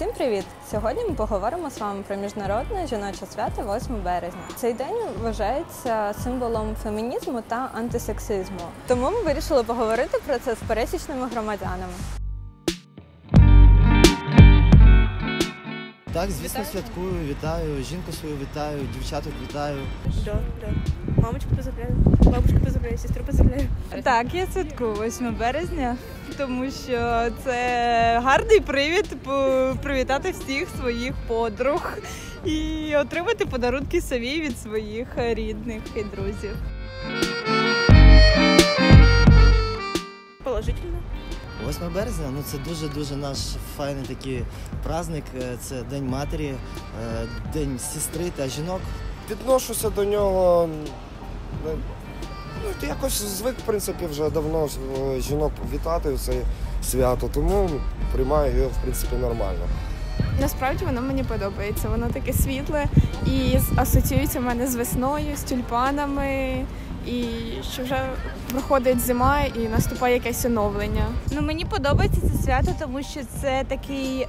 Всім привіт! Сьогодні ми поговоримо з вами про міжнародне жіноче свято 8 березня. Цей день вважається символом фемінізму та антисексизму. Тому ми вирішили поговорити про це з пересічними громадянами. Так, звісно, святкую, вітаю, жінку свою вітаю, дівчаток вітаю. Да, да. Мамочку поздравляю, бабушку поздравляю, сестру поздравляю. Так, я святкую 8 березня, тому що це гарний привід привітати всіх своїх подруг і отримати подарунки собі від своїх рідних і друзів. Положительно. 8 березня ну це дуже-дуже наш файний такий праздник. Е, Це День матері, е, День сестри та жінок. Відношуся до нього. Ну, ти якось звик, в принципі, вже давно е, жінок вітати в це свято, тому приймаю його, в принципі, нормально. Насправді воно мені подобається. Воно таке світле і асоціюється в мене з весною, з тюльпанами, і що вже проходить зима і наступає якесь оновлення. Ну мені подобається це свято, тому що це такий е,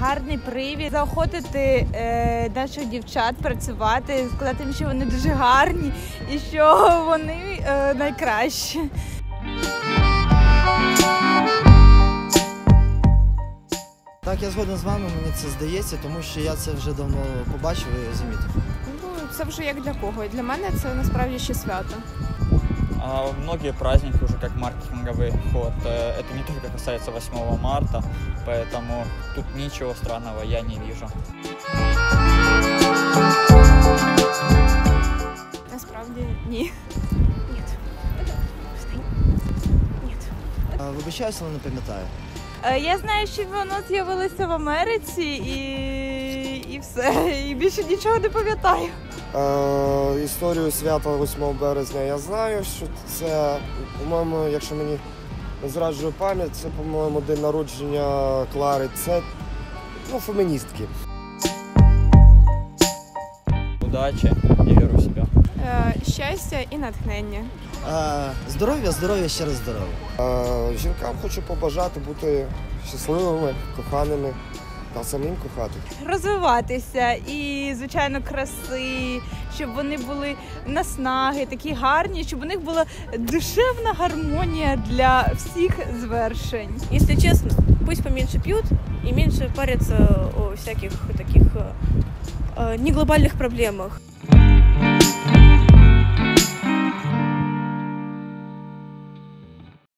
гарний привід заохотити е, наших дівчат працювати, сказати їм, що вони дуже гарні і що вони е, найкращі. Так, я згоден з вами, мені це здається, тому що я це вже давно побачив і замітив Ну це вже як для кого. І для мене це насправді ще свято. А Многие праздники уже как маркетинговый ход. Э, Это не только касается 8 марта, поэтому тут ничего странного я не вижу. Насправді ні. Е, Вибачаюся, але не пам'ятаю. Е, Я знаю, що воно з'явилося в Америці і, і все. І більше нічого не пам'ятаю. Е, історію свята 8 березня я знаю, що це, по-моєму, якщо мені не зраджує пам'ять, це, по-моєму, день народження Клари. Це ну, феміністки. Удачи и веры в себя. Е, щастя і натхнення. Е, Здоров'я, здоров'я, ще раз здоров'я. Е, жінкам хочу побажати бути щасливими, коханими та самим кохати. Розвиватися і, звичайно, краси, щоб вони були наснаги, такі гарні, щоб у них була душевна гармонія для всіх звершень. Если честно, пусть поменьше пьют и меньше парятся о всяких таких э, э, неглобальных проблемах.